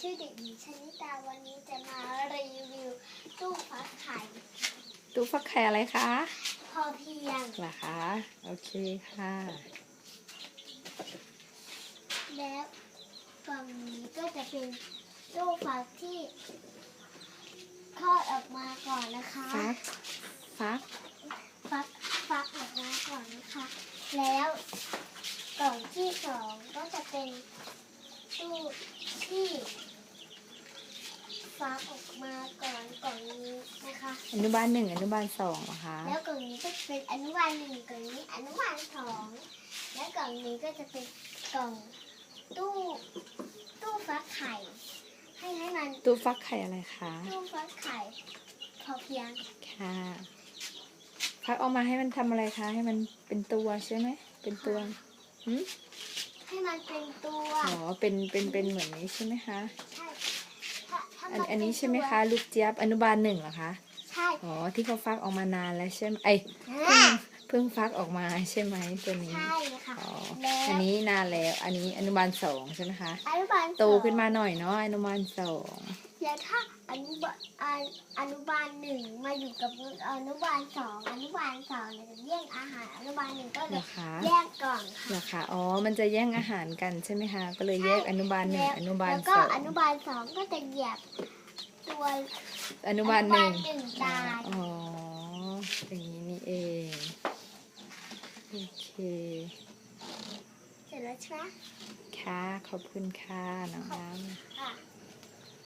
ชื่อเด็กหญิงชนิตาวันนี้จะมารีวิวตู้ฟักไข่ตู้ฟักไข่อะไรคะ พอเพียงเหรอคะโอเคค่ะ แล้วกล่องนี้ก็จะเป็นตู้ฟักที่คลอดออกมาก่อนนะคะ ฟัก ฟัก ฟักฟักออกมาก่อนนะคะ แล้วกล่องที่สองก็จะเป็นตู้ที่ ฟักออกมาก่อนกล่องนี้นะคะ อนุบาลหนึ่งอนุบาลสองเหรอคะ แล้วกล่องนี้ก็เป็นอนุบาลหนึ่งกล่องนี้อนุบาลสองและกล่องนี้ก็จะเป็นกล่องตู้ตู้ฟักไข่ ให้ให้มันตู้ฟักไข่อะไรคะ ตู้ฟักไข่ พอเพียงค่ะ ฟักออกมาให้มันทำอะไรคะ ให้มันเป็นตัวใช่ไหม เป็นตัวหืมให้มันเป็นตัว อ๋อ เป็น เป็น เป็นเหมือนนี้ใช่ไหมคะ ใช่ถ้าถ้า อันมัอันนี้เป็ใช่ไหมตัวคะ ลูกเจี๊ยบอนุบาลหนึ่งเหรอคะใช่อ๋อที่เขาฟักออกมานานแล้วใช่ไหมไอยเพิ่อ่างเพิ่งฟักออกมาใช่ไหมตัวนี้ใช่ค่ะอ๋อแล้วอันนี้นานแล้ว อันนี้อนุบาลสองใช่ไหมคะอนุบาลโตสองขึ้นมาหน่อยเนาะอนุบาลสอง แล้วถ้าอนุบาลออนุบาลหนึ่งมาอยู่กับอนุบาลสองอนุบาลสองเนี่ยจะแย่งอาหารอนุบาลหนึ่งก็เหเลรยอคะแยกก่อนค่ะเหรอคะอ๋อ มันจะแย่งอาหารกันใช่ไหมคะ ก็เลยแยกอนุบาลหนึ่งแล้วอนุบาลแล้วสก็องอนุบาลสองก็จะเหยียบตัวอนุบาลหนึ่งอนุบาลหนึ่งตายอ๋ออย่างนี้นี่เองโอเคเสร็จแล้วใช่ไหมค่ะขอบคุณค่ะน้องน้ำค่ะ